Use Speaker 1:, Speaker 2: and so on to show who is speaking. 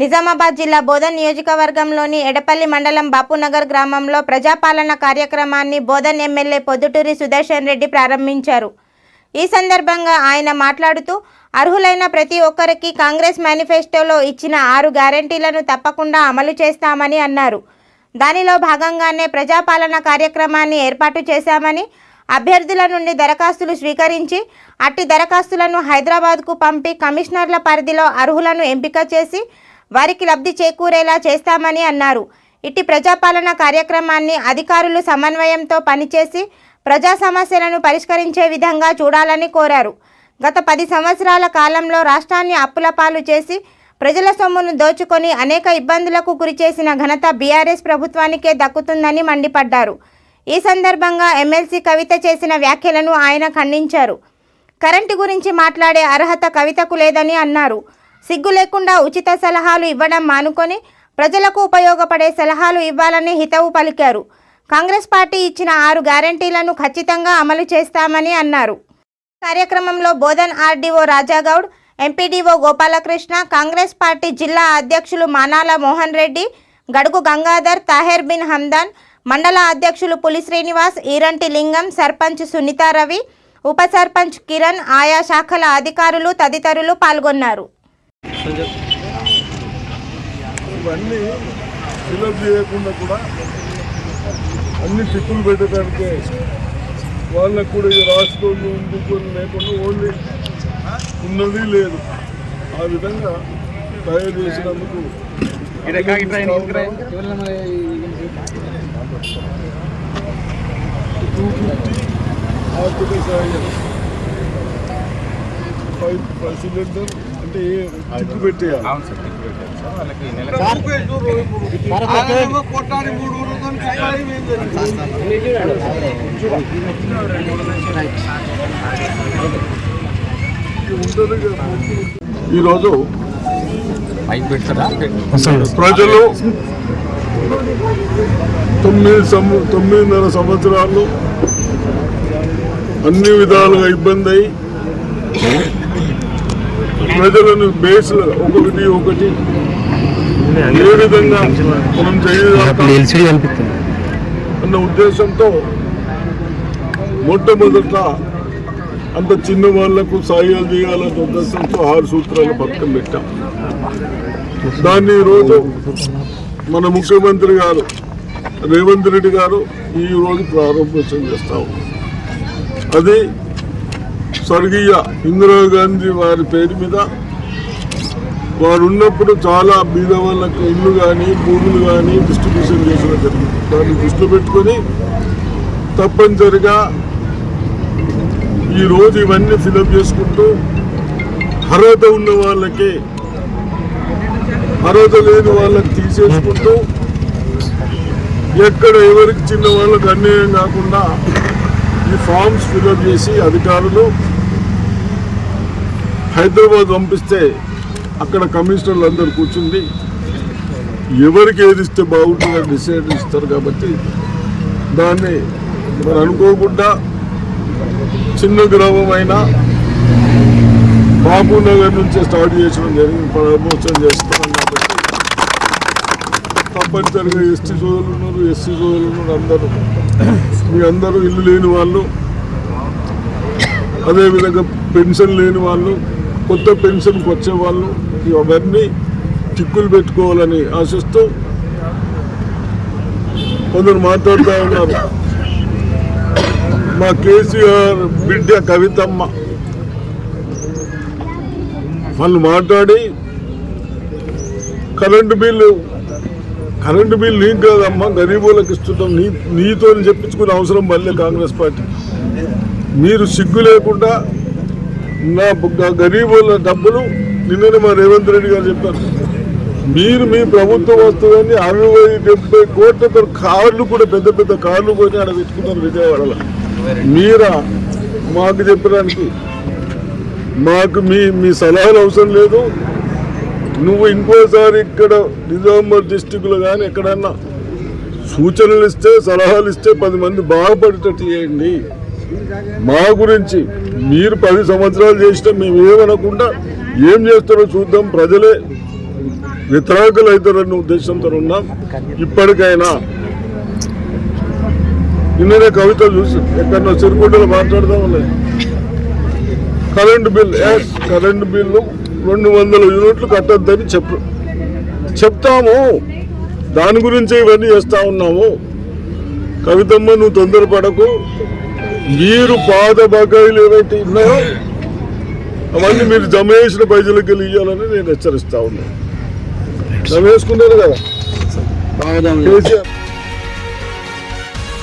Speaker 1: నిజామాబాద్ జిల్లా బోధన్ నియోజకవర్గంలోని ఎడపల్లి మండలం బాపునగర్ గ్రామంలో ప్రజాపాలన కార్యక్రమాన్ని బోధన్ ఎమ్మెల్యే పొద్దుటూరి సుదర్శన్ రెడ్డి ప్రారంభించారు. ఈ సందర్భంగా ఆయన మాట్లాడుతూ అర్హులైన ప్రతి ఒక్కరికి కాంగ్రెస్ మేనిఫెస్టోలో ఇచ్చిన ఆరు గ్యారంటీలను తప్పకుండా అమలు చేస్తామని అన్నారు. దానిలో భాగంగానే ప్రజాపాలన కార్యక్రమాన్ని ఏర్పాటు చేశామని అభ్యర్థుల నుండి దరఖాస్తులు స్వీకరించి అట్టి దరఖాస్తులను హైదరాబాద్కు పంపి కమిషనర్ల పరిధిలో అర్హులను ఎంపిక చేసి వారికి లబ్ధి చేకూరేలా చేస్తామని అన్నారు. ఇట్టి ప్రజాపాలన కార్యక్రమాన్ని అధికారులు సమన్వయంతో పనిచేసి ప్రజా సమస్యలను పరిష్కరించే విధంగా చూడాలని కోరారు. గత పది సంవత్సరాల కాలంలో రాష్ట్రాన్ని అప్పులపాలు చేసి ప్రజల సొమ్మును దోచుకొని అనేక ఇబ్బందులకు గురిచేసిన ఘనత బీఆర్ఎస్ ప్రభుత్వానికే దక్కుతుందని మండిపడ్డారు. ఈ సందర్భంగా ఎమ్మెల్సీ కవిత చేసిన వ్యాఖ్యలను ఆయన ఖండించారు. కరెంటు గురించి మాట్లాడే అర్హత కవితకు లేదని అన్నారు. సిగ్గు లేకుండా ఉచిత సలహాలు ఇవ్వడం మానుకొని ప్రజలకు ఉపయోగపడే సలహాలు ఇవ్వాలని హితవు పలికారు. కాంగ్రెస్ పార్టీ ఇచ్చిన ఆరు గ్యారంటీలను ఖచ్చితంగా అమలు చేస్తామని అన్నారు. కార్యక్రమంలో Bodhan RDO Rajagoud MPDO Gopalakrishna Congress party జిల్లా అధ్యక్షులు మానాల మోహన్ రెడ్డి గడుగు గంగాధర్ తాహెర్ బిన్ హందాన్ మండల అధ్యక్షులు పులి శ్రీనివాస్ ఈరంటి లింగం సర్పంచ్ సునీతారవి ఉప సర్పంచ్ కిరణ్ ఆయా శాఖల అధికారులు తదితరులు పాల్గొన్నారు.
Speaker 2: ఇవన్నీ ఫిలప్ చేయకుండా కూడా అన్ని టిప్పులు పెట్టడానికే వాళ్ళకు కూడా రాసుకోండి ఇందుకొని లేకుండా ఓన్లీ ఉన్నది లేదు. ఆ విధంగా తయారు చేసినందుకు టూ ఫిఫ్టీ ఆర్థిక ఫైవ్ ఫైవ్ సిలిండర్ అంటే పెట్టేయాలి.
Speaker 3: అవును సార్ సార్. వాళ్ళకి నెల
Speaker 4: మూడు.
Speaker 2: ఈరోజు ప్రజలు తొమ్మిది సం- తొమ్మిదిన్నర సంవత్సరాలు అన్ని విధాలుగా ఇబ్బంది అయి ప్రజలను బేస్ ఒకటి ఒకటి ఏ విధంగా మనం చేయగలుగుతాం? అన్న ఉద్దేశంతో మొట్టమొదట అంత చిన్న వాళ్ళకు సాయాలు చేయాలన్న ఉద్దేశంతో ఆరు సూత్రాల పథకం పెట్టాం. దాన్ని ఈరోజు మన ముఖ్యమంత్రి గారు రేవంత్ రెడ్డి గారు ఈ రోజు ప్రారంభోత్సవం చేస్తాం అది స్వర్గీయ ఇందిరాగాంధీ వారి పేరు మీద వారు ఉన్నప్పుడు చాలా బీద వాళ్ళకు ఇల్లు కానీ భూములు కానీ డిస్ట్రిబ్యూషన్ చేసిన జరిగింది. దాన్ని దృష్టిలో పెట్టుకొని తప్పనిసరిగా ఈ రోజు ఇవన్నీ ఫిలప్ చేసుకుంటూ అర్హత ఉన్న వాళ్ళకి అర్హత లేని వాళ్ళకి తీసేసుకుంటూ ఎక్కడ ఎవరికి చిన్న వాళ్ళకి అన్యాయం కాకుండా ఈ ఫామ్స్ ఫిలప్ చేసి అధికారులు హైదరాబాద్ పంపిస్తే అక్కడ కమిషనర్లు అందరు కూర్చుండి ఎవరికి ఏది ఇస్తే బాగుంటుందో డిసైడ్ ఇస్తారు కాబట్టి దాన్ని మరి అనుకోకుండా చిన్న గ్రామం అయినా బాబు నగర్ నుంచి స్టార్ట్ చేసడం జరిగింది. ప్రమోషన్ చేస్తాం. తప్పనిసరిగా ఎస్టీ సోదరులు ఉన్నారు ఎస్సీ సోదరులు ఉన్నారు అందరూ. మీ అందరూ ఇల్లు లేని వాళ్ళు అదేవిధంగా పెన్షన్ లేని వాళ్ళు కొత్త పెన్షన్కి వచ్చే వాళ్ళు చిక్కులు పెట్టుకోవాలని ఆశిస్తూ కొందరు మాట్లాడుతూ ఉన్నారు. మా కేసీఆర్ బిడ్డ కవితమ్మ. వాళ్ళు మాట్లాడి కరెంటు బిల్లు కరెంటు బిల్లు నీకు కాదమ్మా గరీబులకు ఇస్తున్నాం. నీ నీతో చెప్పించుకునే అవసరం మళ్ళీ కాంగ్రెస్ పార్టీ. మీరు సిగ్గు లేకుండా నా గరీబుల డబ్బులు నిన్ననే మా రేవంత్ రెడ్డి గారు చెప్పారు. మీరు మీ ప్రభుత్వం వస్తుందని అరవై డెబ్బై కోట్లతో కార్లు కూడా పెద్ద పెద్ద కార్లు కొని ఆడ పెట్టుకున్నారు విజయవాడలో. మీరా మాకు చెప్పడానికి మాకు మీ మీ సలహాలు అవసరం లేదు. నువ్వు ఇంకోసారి ఇక్కడ నిజామాబాద్ డిస్టిక్లో కానీ ఎక్కడన్నా సూచనలు ఇస్తే సలహాలు ఇస్తే పది మంది బాగుపడేటట్టు చేయండి. మా గురించి మీరు పది సంవత్సరాలు చేసినా మేము ఏమనకుండా ఏం చేస్తారో చూద్దాం. ప్రజలే వితరాకులు అవుతారన్న ఉద్దేశంతో ఉన్నాం. ఇప్పటికైనా నిన్ననే కవిత చూసి ఎక్కడన్నా సిరిగుడ్డలు మాట్లాడదాం లేదు కరెంటు బిల్ కరెంటు బిల్లు రెండు వందల యూనిట్లు కట్టద్దని చెప్పు. చెప్తాము. దాని గురించి ఇవన్నీ చేస్తా ఉన్నాము. కవితమ్మ నువ్వు తొందరపడకు. మీరు పాత బకాయిలు ఏవైతే ఉన్నాయో అవన్నీ మీరు జమ చేసిన వెళ్ళి ఇవ్వాలని నేను హెచ్చరిస్తా ఉన్నాను. జమ వేసుకున్నారు కదా? కేసీఆర్.